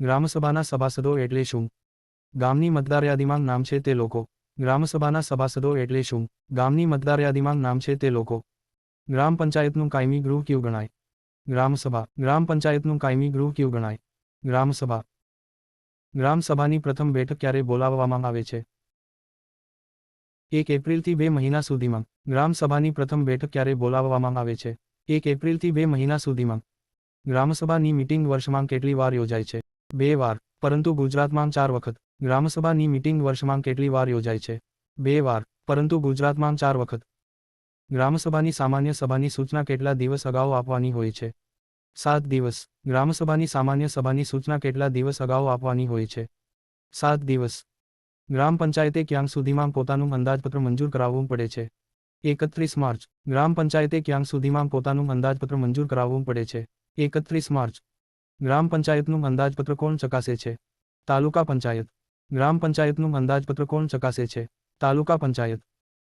ગ્રામસભાના સભાસદો એટલે શું? ગામની મતદાર યાદીમાં નામ છે તે લોકો. ગ્રામસભાના સભાસદો એટલે શું? ગામની મતદાર યાદીમાં નામ છે તે લોકો. ગ્રામ પંચાયતનું કાયમી ગૃહ કયું ગણાય? ગ્રામસભા. ગ્રામ પંચાયતનું કાયમી ગૃહ કયું ગણાય? ગ્રામસભા. ગ્રામસભાની પ્રથમ બેઠક ક્યારે બોલાવવામાં આવે છે? એક એપ્રિલથી બે મહિના સુધીમાં. ગ્રામસભાની પ્રથમ બેઠક ક્યારે બોલાવવામાં આવે છે? એક એપ્રિલથી બે મહિના સુધીમાં. ગ્રામસભાની મિટિંગ વર્ષમાં કેટલી વાર યોજાય છે? બે વાર, પરંતુ ગુજરાતમાં ચાર વખત. ગ્રામસભાની મીટિંગ વર્ષમાં કેટલી વાર યોજાય છે? બે વાર, પરંતુ ગુજરાતમાં ચાર વખત. ગ્રામસભાની સામાન્ય સભાની સૂચના કેટલા દિવસ અગાઉ આપવાની હોય છે? સાત દિવસ. ગ્રામસભાની સામાન્ય સભાની સૂચના કેટલા દિવસ અગાઉ આપવાની હોય છે? સાત દિવસ. ગ્રામ પંચાયતે ક્યાંક સુધીમાં પોતાનું અંદાજપત્ર મંજૂર કરાવવું પડે છે? એકત્રીસ માર્ચ. ગ્રામ પંચાયતે ક્યાંક સુધીમાં પોતાનું અંદાજપત્ર મંજૂર કરાવવું પડે છે? એકત્રીસ માર્ચ. ગ્રામ પંચાયતનું અંદાજપત્ર કોણ ચકાસે છે? તાલુકા પંચાયત. ગ્રામ પંચાયતનું અંદાજપત્ર કોણ ચકાસે છે? તાલુકા પંચાયત.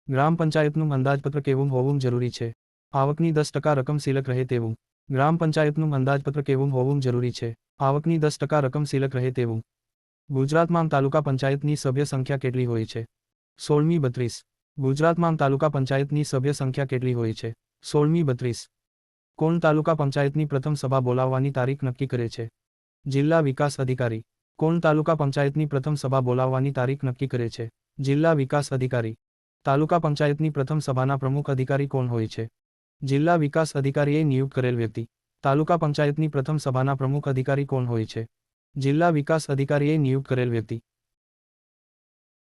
ગ્રામ પંચાયતનું અંદાજપત્ર કેવું હોવું જરૂરી છે? આવકની દસ ટકા રકમ સિલક રહે તેવું. ગ્રામ પંચાયતનું અંદાજપત્ર કેવું હોવું જરૂરી છે? આવકની દસ ટકા રકમ સિલક રહે તેવું. ગુજરાતમાં તાલુકા પંચાયતની સભ્ય સંખ્યા કેટલી હોય છે? સોળમી બત્રીસ. ગુજરાતમાં તાલુકા પંચાયતની સભ્ય સંખ્યા કેટલી હોય છે? સોળમી બત્રીસ. કોણ તાલુકા પંચાયતની પ્રથમ સભા બોલાવવાની તારીખ નક્કી કરે છે? જિલ્લા વિકાસ અધિકારી. કોણ તાલુકા પંચાયતની પ્રથમ સભા બોલાવવાની તારીખ નક્કી કરે છે? જિલ્લા વિકાસ અધિકારી. તાલુકા પંચાયતની પ્રથમ સભાના પ્રમુખ અધિકારી કોણ હોય છે? જિલ્લા વિકાસ અધિકારીએ નિયુક્ત કરેલ વ્યક્તિ. તાલુકા પંચાયતની પ્રથમ સભાના પ્રમુખ અધિકારી કોણ હોય છે? જિલ્લા વિકાસ અધિકારીએ નિયુક્ત કરેલ વ્યક્તિ.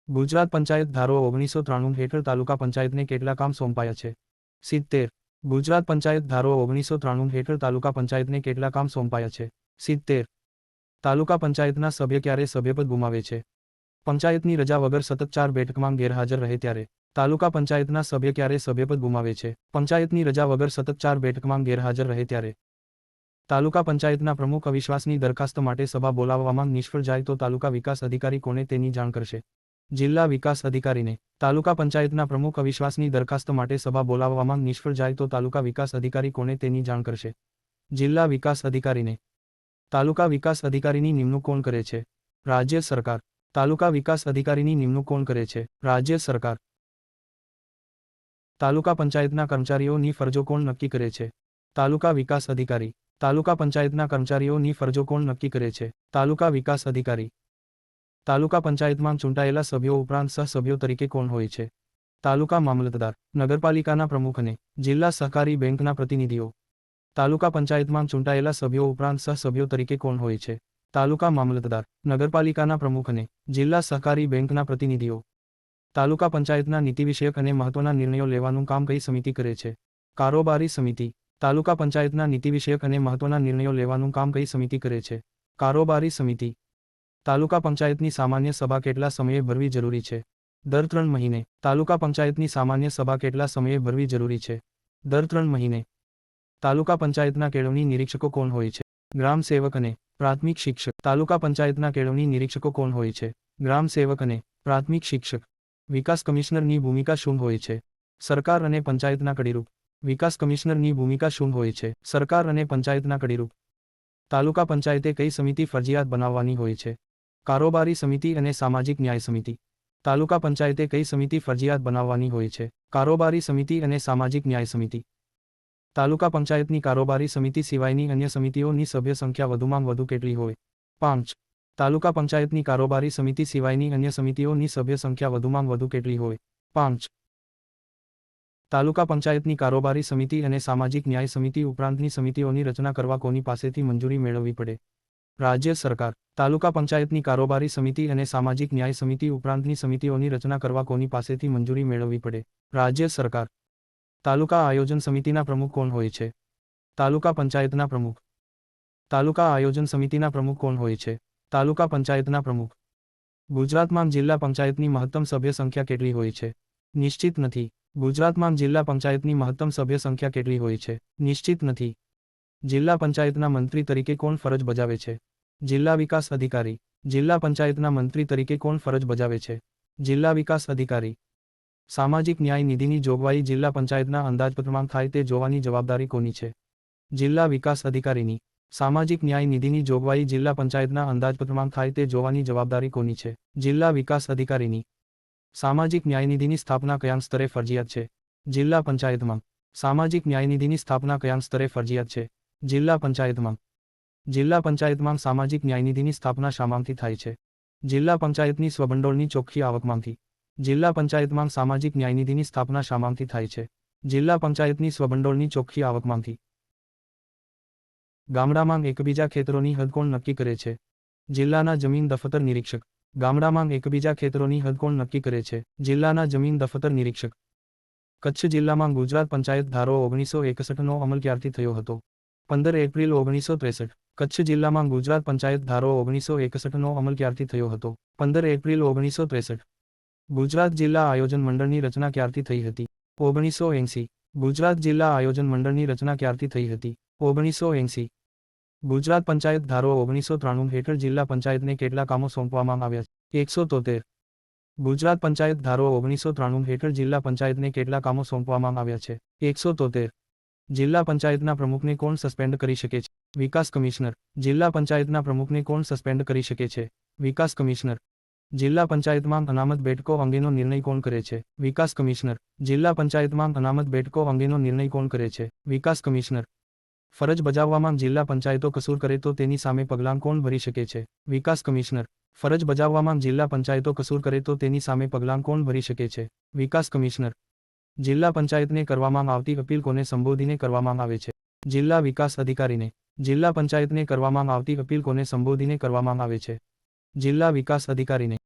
ગુજરાત પંચાયત ધારો ઓગણીસો ત્રાણું હેઠળ તાલુકા પંચાયતને કેટલા કામ સોંપાયા છે? સિત્તેર. ગુજરાત પંચાયત ધારો ઓગણીસો ત્રાણું હેઠળ તાલુકા પંચાયતને કેટલા કામ સોંપાયા છે? સિત્તેર. તાલુકા પંચાયતના સભ્ય ક્યારે સભ્યપદ ગુમાવે છે? પંચાયતની રજા વગર સતત ચાર બેઠકમાં ગેરહાજર રહે ત્યારે તાલુકા પંચાયતના સભ્ય ક્યારે સભ્યપદ ગુમાવે છે? પંચાયતની રજા વગર સતત ચાર બેઠકમાં ગેરહાજર રહે ત્યારે તાલુકા પંચાયતના પ્રમુખ અવિશ્વાસની દરખાસ્ત માટે સભા બોલાવવામાં નિષ્ફળ જાય તો તાલુકા વિકાસ અધિકારી કોને તેની જાણ કરશે? જિલ્લા વિકાસ અધિકારીને તાલુકા પંચાયતના પ્રમુખ અવિશ્વાસની દરખાસ્ત માટે સભા બોલાવવામાં નિષ્ફળ જાય તો તાલુકા વિકાસ અધિકારી કોને તેની જાણ કરશે? જિલ્લા વિકાસ અધિકારીને તાલુકા વિકાસ અધિકારીની નિમણૂક કોણ કરે છે? રાજ્ય સરકાર. તાલુકા વિકાસ અધિકારીની નિમણૂક કોણ કરે છે? રાજ્ય સરકાર. તાલુકા પંચાયતના કર્મચારીઓની ફરજો કોણ નક્કી કરે છે? તાલુકા વિકાસ અધિકારી. તાલુકા પંચાયતના કર્મચારીઓની ફરજો કોણ નક્કી કરે છે? તાલુકા વિકાસ અધિકારી. તાલુકા પંચાયતમાં ચૂંટાયેલા સભ્યો ઉપરાંત સહસભ્યો તરીકે કોણ હોય છે? તાલુકા મામલતદાર, નગરપાલિકાના પ્રમુખ અને જિલ્લા સહકારી બેંકના પ્રતિનિધિઓ. તાલુકા પંચાયતમાં ચૂંટાયેલા સભ્યો ઉપરાંત સહસભ્યો તરીકે કોણ હોય છે? તાલુકા મામલતદાર, નગરપાલિકાના પ્રમુખ અને જિલ્લા સહકારી બેંકના પ્રતિનિધિઓ. તાલુકા પંચાયતના નીતિ વિષયક અને મહત્વના નિર્ણયો લેવાનું કામ કઈ સમિતિ કરે છે? કારોબારી સમિતિ. તાલુકા પંચાયતના નીતિ વિષયક અને મહત્વના નિર્ણયો લેવાનું કામ કઈ સમિતિ કરે છે? કારોબારી સમિતિ. તાલુકા પંચાયતની સામાન્ય સભા કેટલા સમયે ભરવી જરૂરી છે? દર ત્રણ મહિને. તાલુકા પંચાયતની સામાન્ય સભા કેટલા સમયે ભરવી જરૂરી છે? દર ત્રણ મહિને. તાલુકા પંચાયતના કેળવણી નિરીક્ષકો કોણ હોય છે? ગ્રામ સેવક અને પ્રાથમિક શિક્ષક. તાલુકા પંચાયતના કેળવણી નિરીક્ષકો કોણ હોય છે? ગ્રામ સેવક અને પ્રાથમિક શિક્ષક. વિકાસ કમિશનરની ભૂમિકા શું હોય છે? સરકાર અને પંચાયતના કડીરૂપ. વિકાસ કમિશનરની ભૂમિકા શું હોય છે? સરકાર અને પંચાયતના કડીરૂપ. તાલુકા પંચાયતે કઈ સમિતિ ફરજિયાત બનાવવાની હોય છે? કારોબારી સમિતિ અને સામાજિક ન્યાય સમિતિ. તાલુકા પંચાયતે કઈ સમિતિ ફરજિયાત બનાવવાની હોય છે? કારોબારી સમિતિ અને સામાજિક ન્યાય સમિતિ. તાલુકા પંચાયતની કારોબારી સમિતિ સિવાયની અન્ય સમિતિઓની સભ્ય સંખ્યા વધુમાં વધુ કેટલી હોય? પાંચ. તાલુકા પંચાયતની કારોબારી સમિતિ સિવાયની અન્ય સમિતિઓની સભ્ય સંખ્યા વધુમાં વધુ કેટલી હોય? પાંચ. તાલુકા પંચાયતની કારોબારી સમિતિ અને સામાજિક ન્યાય સમિતિ ઉપરાંતની સમિતિઓની રચના કરવા કોની પાસેથી મંજૂરી મેળવવી પડે? રાજ્ય સરકાર. તાલુકા પંચાયતની કારોબારી સમિતિ અને સામાજિક ન્યાય સમિતિ ઉપરાંતની સમિતિઓની રચના કરવા કોની પાસેથી મંજૂરી મેળવવી પડે? રાજ્ય સરકાર. તાલુકા આયોજન સમિતિના પ્રમુખ કોણ હોય છે? તાલુકા પંચાયતના પ્રમુખ. તાલુકા આયોજન સમિતિના પ્રમુખ કોણ હોય છે? તાલુકા પંચાયતના પ્રમુખ. ગુજરાતમાં જિલ્લા પંચાયતની મહત્તમ સભ્ય સંખ્યા કેટલી હોય છે? નિશ્ચિત નથી. ગુજરાતમાં જિલ્લા પંચાયતની મહત્તમ સભ્ય સંખ્યા કેટલી હોય છે? નિશ્ચિત નથી. જિલ્લા પંચાયતના મંત્રી તરીકે કોણ ફરજ બજાવે છે? જિલ્લા વિકાસ અધિકારી. જિલ્લા પંચાયતના મંત્રી તરીકે કોણ ફરજ બજાવે છે? જિલ્લા વિકાસ અધિકારી. સામાજિક ન્યાય નિધિની જોગવાઈ જિલ્લા પંચાયતના અંદાજપત્રમાં થાય તે જોવાની જવાબદારી કોની છે? જિલ્લા વિકાસ અધિકારીની. સામાજિક ન્યાય નિધિની જોગવાઈ જિલ્લા પંચાયતના અંદાજપત્રમાં થાય તે જોવાની જવાબદારી કોની છે? જિલ્લા વિકાસ અધિકારીની. સામાજિક ન્યાય નિધિની સ્થાપના કયા સ્તરે ફરજિયાત છે? જિલ્લા પંચાયતમાં. સામાજિક ન્યાય નિધિની સ્થાપના કયા સ્તરે ફરજિયાત છે? જિલ્લા પંચાયતમાં. જિલ્લા પંચાયતમાં સામાજિક ન્યાયનિધિની સ્થાપના શામાંથી થાય છે. જિલ્લા પંચાયતની સ્વભંડોળની ચોખ્ખી આવકમાંથી. જિલ્લા પંચાયતમાં સામાજિક ન્યાયનિધિની સ્થાપના શામાંથી થાય છે. જિલ્લા પંચાયતની સ્વભંડોળની ચોખ્ખી આવકમાંથી. ગામડામાં એકબીજા ખેતરોની હદ કોણ નક્કી કરે છે. જિલ્લાના જમીન દફતર નિરીક્ષક. ગામડામાં એકબીજા ખેતરોની હદ કોણ નક્કી કરે છે. જિલ્લાના જમીન દફતર નિરીક્ષક. કચ્છ જિલ્લામાં ગુજરાત પંચાયત ધારો ઓગણીસો એકસઠનો અમલ ક્યારથી થયો હતો? પંદર એપ્રિલ ઓગણીસો ત્રેસઠ. કચ્છ જિલ્લામાં ગુજરાત પંચાયત ધારો ઓગણીસો એકસઠનો અમલ ક્યારથી થયો હતો? પંદર એપ્રિલ ઓગણીસો ત્રેસઠ. ગુજરાત જિલ્લા આયોજન મંડળની રચના ક્યારથી થઈ હતી? ઓગણીસો એંસી. ગુજરાત જિલ્લા આયોજન મંડળની રચના ક્યારથી થઈ હતી? ઓગણીસો એંસી. ગુજરાત પંચાયત ધારો ઓગણીસો ત્રાણું હેઠળ જિલ્લા પંચાયતને કેટલા કામો સોંપવામાં આવ્યા છે? એકસો તોતેર. ગુજરાત પંચાયત ધારો ઓગણીસો ત્રાણું હેઠળ જિલ્લા પંચાયતને કેટલા કામો સોંપવામાં આવ્યા છે? એકસો તોતેર. જિલ્લા પંચાયતના પ્રમુખને કોણ સસ્પેન્ડ કરી શકે છે? વિકાસ કમિશનર. જિલ્લા પંચાયતના પ્રમુખને કોણ સસ્પેન્ડ કરી શકે છે? વિકાસ કમિશનર. જિલ્લા પંચાયતમાં અનામત બેઠકો અંગેનો નિર્ણય કોણ કરે છે? વિકાસ કમિશનર. જિલ્લા પંચાયતમાં અનામત બેઠકો અંગેનો નિર્ણય કોણ કરે છે? વિકાસ કમિશનર. ફરજ બજાવવામાં જિલ્લા પંચાયતો કસૂર કરે તો તેની સામે પગલાં કોણ ભરી શકે છે? વિકાસ કમિશનર. ફરજ બજાવવામાં જિલ્લા પંચાયતો કસૂર કરે તો તેની સામે પગલાં કોણ ભરી શકે છે? વિકાસ કમિશનર. જિલ્લા પંચાયતને કરવામાં આવતી અપીલ કોને સંબોધીને કરવામાં આવે છે? જિલ્લા વિકાસ અધિકારીને. જિલ્લા પંચાયતને કરવામાં આવતી અપીલ કોને સંબોધીને કરવામાં આવે છે. જિલ્લા વિકાસ અધિકારીને.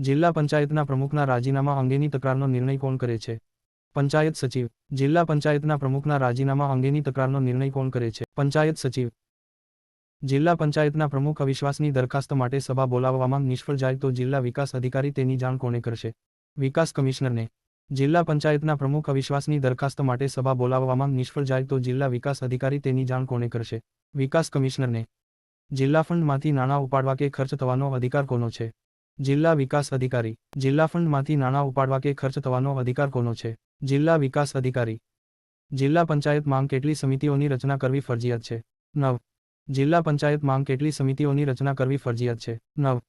જિલ્લા પંચાયતના પ્રમુખના રાજીનામા અંગેની તકરારનો નિર્ણય કોણ કરે છે? પંચાયત સચિવ. જિલ્લા પંચાયતના પ્રમુખના રાજીનામા અંગેની તકરારનો નિર્ણય કોણ કરે છે? પંચાયત સચિવ. જિલ્લા પંચાયતના પ્રમુખ અવિશ્વાસની દરખાસ્ત માટે સભા બોલાવવામાં નિષ્ફળ જાય તો જિલ્લા વિકાસ અધિકારી તેની જાણ કોને કરશે? વિકાસ કમિશનરને. જિલ્લા પંચાયતના પ્રમુખ અવિશ્વાસની દરખાસ્ત માટે સભા બોલાવવામાં નિષ્ફળ જાય તો જિલ્લા વિકાસ અધિકારી તેની જાણ કોને કરશે? વિકાસ કમિશનરને. જિલ્લા ફંડમાંથી નાણાં ઉપાડવા કે ખર્ચ થવાનો અધિકાર કોનો છે? જિલ્લા વિકાસ અધિકારી. જિલ્લા ફંડમાંથી નાણાં ઉપાડવા કે ખર્ચ થવાનો અધિકાર કોનો છે? જિલ્લા વિકાસ અધિકારી. જિલ્લા પંચાયત માંગ કેટલી સમિતિઓની રચના કરવી ફરજિયાત છે? નવ. જિલ્લા પંચાયત માંગ કેટલી સમિતિઓની રચના કરવી ફરજિયાત છે? નવ.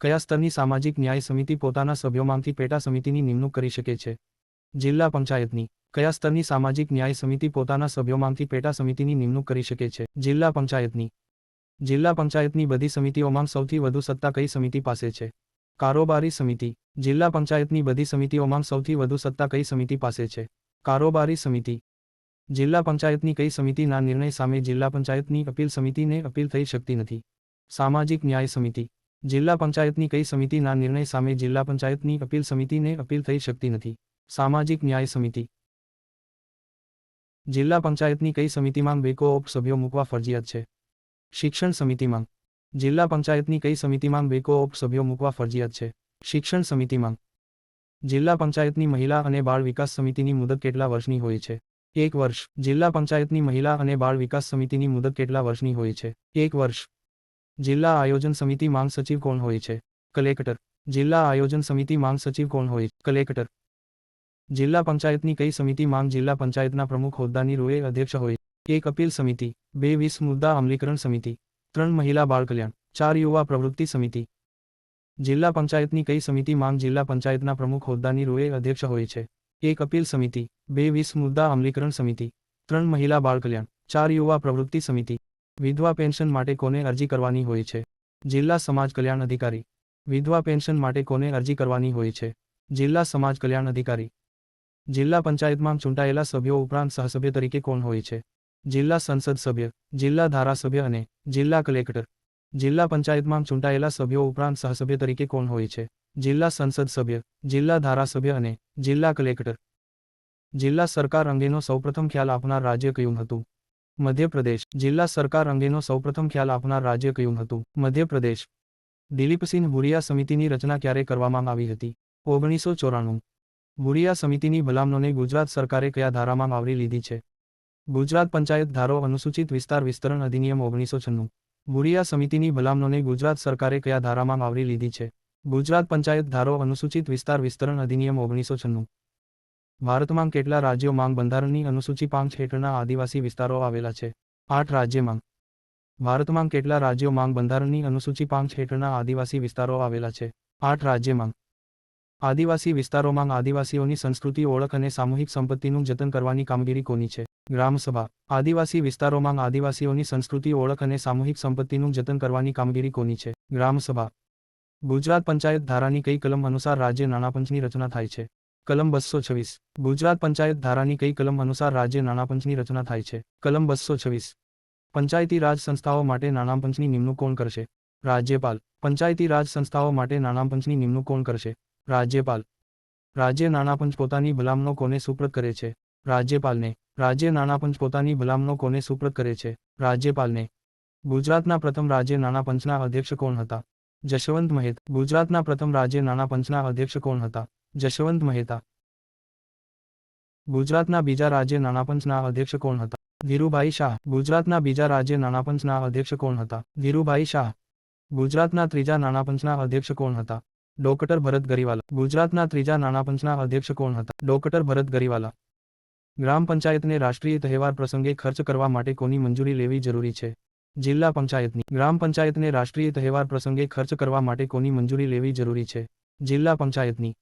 કયા સ્તરની સામાજિક ન્યાય સમિતિ પોતાના સભ્યોમાંથી પેટા સમિતિની નિમણૂક કરી શકે છે? જિલ્લા પંચાયતની. કયા સ્તરની સામાજિક ન્યાય સમિતિ પોતાના સભ્યોમાંથી પેટા સમિતિની નિમણૂક કરી શકે છે? જિલ્લા પંચાયતની. જિલ્લા પંચાયતની બધી સમિતિઓમાં સૌથી વધુ સત્તા કઈ સમિતિ પાસે છે? કારોબારી સમિતિ. જિલ્લા પંચાયતની બધી સમિતિઓમાં સૌથી વધુ સત્તા કઈ સમિતિ પાસે છે? કારોબારી સમિતિ. જિલ્લા પંચાયતની કઈ સમિતિના નિર્ણય સામે જિલ્લા પંચાયતની અપીલ સમિતિને અપીલ થઈ શકતી નથી? સામાજિક ન્યાય સમિતિ. જિલ્લા પંચાયતની કઈ સમિતિના નિર્ણય સામે જિલ્લા પંચાયતની અપીલ સમિતિને અપીલ થઈ શકતી નથી. સામાજિક ન્યાય સમિતિ. જિલ્લા પંચાયતની કઈ સમિતિમાં બે કોઓપ સભ્યો મૂકવા ફરજિયાત છે? શિક્ષણ સમિતિમાં. જિલ્લા પંચાયતની કઈ સમિતિમાં બે કોઓપ સભ્યો મૂકવા ફરજિયાત છે? શિક્ષણ સમિતિમાં. જિલ્લા પંચાયતની મહિલા અને બાળ વિકાસ સમિતિની મુદત કેટલા વર્ષની હોય છે? એક વર્ષ. જિલ્લા પંચાયતની મહિલા અને બાળ વિકાસ સમિતિની મુદત કેટલા વર્ષની હોય છે? એક વર્ષ. જિલ્લા આયોજન સમિતિ માંગ સચિવ કોણ હોય છે? કલેક્ટર. જિલ્લા આયોજન સમિતિ માંગ સચિવ કોણ હોય? કલેક્ટર. જિલ્લા પંચાયતની કઈ સમિતિ માંગ જિલ્લા પંચાયતના પ્રમુખ હોદ્દાની રૂએ અધ્યક્ષ હોય? એક અપીલ સમિતિ. બે વીસ મુદ્દા અમલીકરણ સમિતિ. ત્રણ મહિલા બાળ કલ્યાણ. ચાર યુવા પ્રવૃત્તિ સમિતિ. જિલ્લા પંચાયતની કઈ સમિતિ માંગ જિલ્લા પંચાયતના પ્રમુખ હોદ્દાની રૂએ અધ્યક્ષ હોય છે? એક અપીલ સમિતિ. બે વીસ મુદ્દા અમલીકરણ સમિતિ. ત્રણ મહિલા બાળ કલ્યાણ. ચાર યુવા પ્રવૃત્તિ સમિતિ. વિધવા પેન્શન માટે કોને અરજી કરવાની હોય છે? જિલ્લા સમાજ કલ્યાણ અધિકારી. વિધવા પેન્શન માટે કોને અરજી કરવાની હોય છે? જિલ્લા સમાજ કલ્યાણ અધિકારી. જિલ્લા પંચાયતમાં ચૂંટાયેલા સભ્યો ઉપરાંત સહસભ્ય તરીકે કોણ હોય છે? જિલ્લા સંસદ સભ્ય, જિલ્લા ધારાસભ્ય અને જિલ્લા કલેક્ટર. જિલ્લા પંચાયતમાં ચૂંટાયેલા સભ્યો ઉપરાંત સહસભ્ય તરીકે કોણ હોય છે? જિલ્લા સંસદ સભ્ય, જિલ્લા ધારાસભ્ય અને જિલ્લા કલેક્ટર. જિલ્લા સરકાર અંગેનો સૌપ્રથમ ખ્યાલ આપનાર રાજ્ય કયું હતું? મધ્યપ્રદેશ જિલ્લા સરકાર અંગેનો સૌપ્રથમ ખ્યાલ આપનાર રાજ્ય કયું હતું? મધ્યપ્રદેશ. દિલીપસિંહ ભુરિયા સમિતિની રચના ક્યારે કરવામાં આવી હતી? ઓગણીસો ચોરાણું. ભુરિયા સમિતિની ભલામણોને ગુજરાત સરકારે કયા ધારામાં આવરી લીધી છે? ગુજરાત પંચાયત ધારો અનુસૂચિત વિસ્તાર વિસ્તરણ અધિનિયમ ઓગણીસો છન્નું. ભુરિયા સમિતિની ભલામણોને ગુજરાત સરકારે કયા ધારામાં આવરી લીધી છે? ગુજરાત પંચાયત ધારો અનુસૂચિત વિસ્તાર વિસ્તરણ અધિનિયમ ઓગણીસો છન્નું. ભારતમાં કેટલા રાજ્યો માંગ બંધારણની અનુસૂચિ પાંચ હેઠળના આદિવાસી વિસ્તારો આવેલા છે? આઠ રાજ્ય માંગ. ભારતમાં કેટલા રાજ્યો માંગ બંધારણની અનુસૂચિ પાંચ હેઠળના આદિવાસી વિસ્તારો આવેલા છે? આઠ રાજ્ય માંગ. આદિવાસી વિસ્તારોમાં આદિવાસીઓની સંસ્કૃતિ, ઓળખ અને સામૂહિક સંપત્તિનું જતન કરવાની કામગીરી કોની છે? ગ્રામસભા. આદિવાસી વિસ્તારોમાં આદિવાસીઓની સંસ્કૃતિ, ઓળખ અને સામૂહિક સંપત્તિનું જતન કરવાની કામગીરી કોની છે? ગ્રામસભા. ગુજરાત પંચાયત ધારાની કઈ કલમ અનુસાર રાજ્ય નાણાપંચની રચના થાય છે? કલમ બસો છવ્વીસ. ગુજરાત પંચાયત ધારાની કઈ કલમ અનુસાર રાજ્ય નાણાપંચની રચના થાય છે? કલમ બસો છવ્વીસ. પંચાયતી રાજ સંસ્થાઓ માટે નાણાપંચની નિમણૂક કોણ કરશે? રાજ્યપાલ. પંચાયતી રાજ સંસ્થાઓ માટે નાણાપંચની નિમણૂક કોણ કરશે? રાજ્યપાલ. રાજ્ય નાણાપંચ પોતાની ભલામણો કોને સુપ્રત કરે છે? રાજ્યપાલને. રાજ્ય નાણાપંચ પોતાની ભલામણો કોને સુપ્રત કરે છે? રાજ્યપાલને. ગુજરાતના પ્રથમ રાજ્ય નાણાપંચના અધ્યક્ષ કોણ હતા? જશવંત મહેત. ગુજરાતના પ્રથમ રાજ્ય નાણાપંચના અધ્યક્ષ કોણ હતા? જશવંત મહેતા. ગુજરાતના બીજા રાજ્ય નાણાપંચના અધ્યક્ષ કોણ હતા? ધીરુભાઈ શાહ. ગુજરાતના બીજા રાજ્ય નાણાપંચના અધ્યક્ષ કોણ હતા? ધીરુભાઈ શાહ. ગુજરાતના ત્રીજા નાણાપંચના અધ્યક્ષ કોણ હતા? ડોક્ટર ભરત ગરીવાલા. ગુજરાતના ત્રીજા નાણાપંચના અધ્યક્ષ કોણ હતા? ડોક્ટર ભરત ગરીવાલા. ગ્રામ પંચાયતને રાષ્ટ્રીય તહેવાર પ્રસંગે ખર્ચ કરવા માટે કોની મંજૂરી લેવી જરૂરી છે? જિલ્લા પંચાયતની. ગ્રામ પંચાયતને રાષ્ટ્રીય તહેવાર પ્રસંગે ખર્ચ કરવા માટે કોની મંજૂરી લેવી જરૂરી છે? જિલ્લા પંચાયતની.